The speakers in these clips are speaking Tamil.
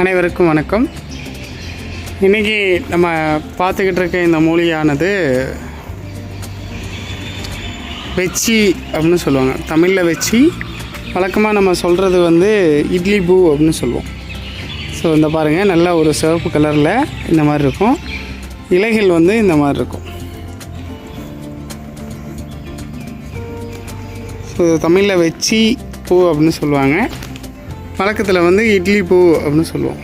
அனைவருக்கும் வணக்கம். இன்றைக்கி நம்ம பார்த்துக்கிட்டு இருக்க இந்த மூலிகையானது வெச்சி அப்படின்னு சொல்லுவாங்க. தமிழில் வெச்சி வழக்கமாக நம்ம சொல்கிறது வந்து இட்லி பூ அப்படின்னு சொல்லுவோம். ஸோ இந்த பாருங்கள் நல்ல ஒரு சிவப்பு கலரில் இந்த மாதிரி இருக்கும். இலைகள் வந்து இந்த மாதிரி இருக்கும். ஸோ தமிழில் வெச்சி பூ அப்படின்னு சொல்லுவாங்க. வழக்கத்தில் வந்து இட்லி பூ அப்படின்னு சொல்லுவோம்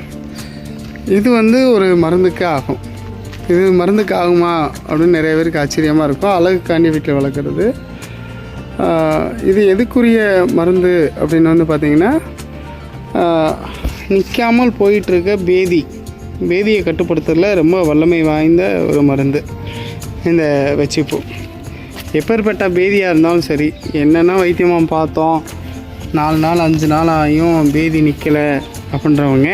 இது வந்து ஒரு மருந்துக்கு ஆகும். இது மருந்துக்கு ஆகுமா அப்படின்னு நிறைய பேருக்கு ஆச்சரியமாக இருக்கும். அழகுக்காண்டி வீட்டில் வளர்க்குறது. இது எதுக்குரிய மருந்து அப்படின்னு வந்து பார்த்திங்கன்னா நிற்காமல் போயிட்டுருக்க பேதி. பேதியை கட்டுப்படுத்துறதுல ரொம்ப வல்லமை வாய்ந்த ஒரு மருந்து. இந்த வெச்சிப்பூ. எப்பேற்பட்ட பேதியாக இருந்தாலும் சரி என்னென்ன வைத்தியமாக பார்த்தோம் நாலு நாள் அஞ்சு நாள் ஆகியும் பேதி நிற்கலை அப்படின்றவங்க.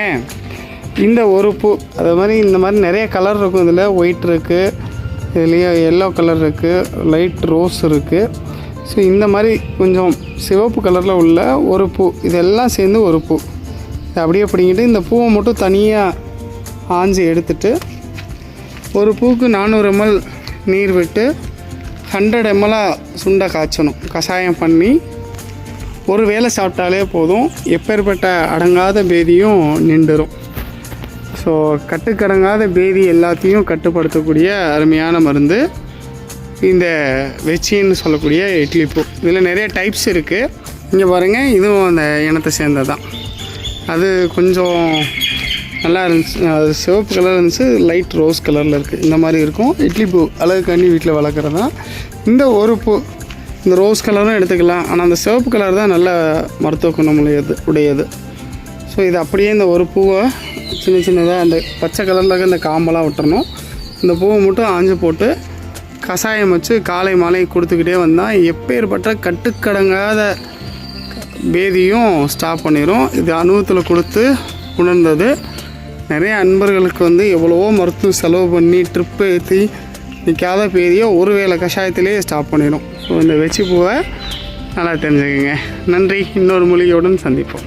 இந்த ஒரு பூ அது மாதிரி இந்த மாதிரி நிறைய கலர் இருக்கும். இதில் ஒயிட் இருக்குது இதுலேயே எல்லோ கலர் இருக்குது லைட் ரோஸ் இருக்குது ஸோ இந்த மாதிரி கொஞ்சம் சிவப்பு கலரில் உள்ள ஒரு பூ இதெல்லாம் சேர்ந்து ஒரு பூ. இதை அப்படியே பிடிங்கிட்டு இந்த பூவை மட்டும் தனியாக ஆஞ்சி எடுத்துட்டு ஒரு பூக்கு நானூறு எம்எல் நீர் விட்டு ஹண்ட்ரட் எம்எல்லாக சுண்டை காய்ச்சணும். கஷாயம் பண்ணி ஒரு வேலை சாப்பிட்டாலே போதும். எப்பேற்பட்ட அடங்காத பேதியும் நின்றுடும் ஸோ கட்டுக்கடங்காத பேதி எல்லாத்தையும் கட்டுப்படுத்தக்கூடிய அருமையான மருந்து. இந்த வெச்சின்னு சொல்லக்கூடிய இட்லி பூ. இதில் நிறைய டைப்ஸ் இருக்குது இங்கே பாருங்கள் இதுவும் அந்த இனத்தை சேர்ந்தது தான் அது கொஞ்சம் நல்லா இருந்துச்சு. அது சிவப்பு கலர் இருந்துச்சு லைட் ரோஸ் கலரில் இருக்குது இந்த மாதிரி இருக்கும். இட்லி பூ அழகுக்காண்டி வீட்டில் வளர்க்குறது தான் இந்த ஒரு பூ இந்த ரோஸ் கலரும் எடுத்துக்கலாம். ஆனால் அந்த சிவப்பு கலர் தான் நல்ல மருத்துவ குணமுடையது உடையது. உடையது ஸோ இது அப்படியே இந்த ஒரு பூவை சின்ன சின்னதாக அந்த பச்சை கலரில் இருக்க இந்த காம்பெல்லாம் விட்டுறணும். இந்த பூவை மட்டும் ஆஞ்சு போட்டு கஷாயம் வச்சு காலை மாலை கொடுத்துக்கிட்டே வந்தால் எப்பேற்பட்ட கட்டுக்கடங்காத பேதியும் ஸ்டாப் பண்ணிடும் இது அனுபவத்தில் கொடுத்து உணர்ந்தது. நிறைய அன்பர்களுக்கு வந்து எவ்வளவோ மருத்துவம் செலவு பண்ணி ட்ரிப்பு ஏற்றி நிற்காத பேதியை ஒரு வேளை கஷாயத்திலே ஸ்டாப் பண்ணிடும் ஸோ இந்த வெச்சி பூவை நல்லா தெரிஞ்சுக்கோங்க. நன்றி. இன்னொரு மூலிகையுடன் சந்திப்போம்.